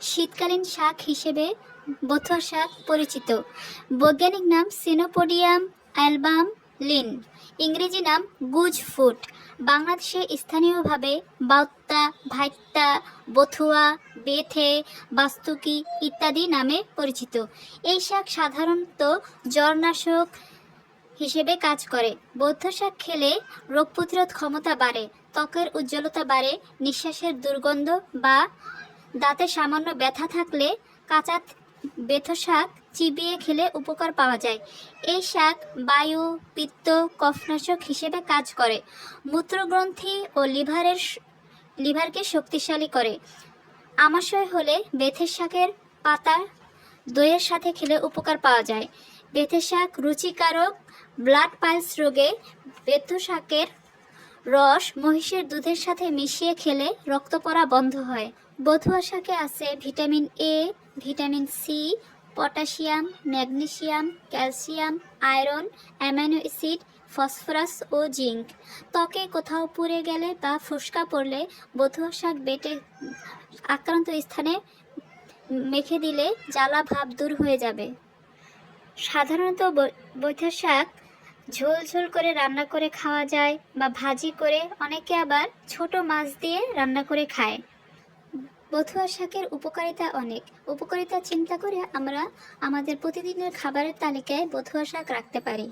শীতকালীন শাক হিসেবে বথুয়া শাক পরিচিত। বৈজ্ঞানিক নাম সিনোপোডিয়াম অ্যালবাম লিন ইংরেজি নাম গুজ ফুট বাংলাদেশে স্থানীয়ভাবে বাউত্তা, ভাইত্তা, বথুয়া, বেথে, বাস্তুকি ইত্যাদি নামে পরিচিত। এই শাক সাধারণত জ্বরনাশক হিসেবে কাজ করে। বৌদ্ধ শাক খেলে রোগ প্রতিরোধ ক্ষমতা বাড়ে, ত্বকের উজ্জ্বলতা বাড়ে, নিঃশ্বাসের দুর্গন্ধ বা দাঁতে সামান্য ব্যথা থাকলে কাঁচা বেথ শাক চিবিয়ে খেলে উপকার পাওয়া যায়। এই শাক বায়ু, পিত্ত, কফনাশক হিসেবে কাজ করে। মূত্রগ্রন্থি ও লিভারের লিভারকে শক্তিশালী করে। আমাশয় হলে বেথের শাকের পাতা দইয়ের সাথে খেলে উপকার পাওয়া যায়। বেথে শাক রুচিকারক, ব্লাড পাইলস রোগে বেথ শাকের রস মহিষের দুধের সাথে মিশিয়ে খেলে রক্ত পড়া বন্ধ হয়। বথুয়া শাকে আছে vitamin A vitamin C potassium, magnesium, calcium, iron, amino acid phosphorus O zinc. ত্বকে কোথাও পুড়ে গেলে বা ফুসকা পড়লে বথুয়া শাক বেটে আক্রান্ত স্থানে মেখে দিলে জ্বালা ভাব দূর হয়ে যাবে। সাধারণত বৈ- বৈথা শাক ঝোল ঝোল করে রান্না করে খাওয়া যায় বা ভাজি করে অনেকে আবার ছোট মাছ দিয়ে রান্না করে খায়। বথুয়া শাকের উপকারিতা অনেক। উপকারিতা চিন্তা করে আমরা আমাদের প্রতিদিনের খাবারের তালিকায় বথুয়া শাক রাখতে পারি।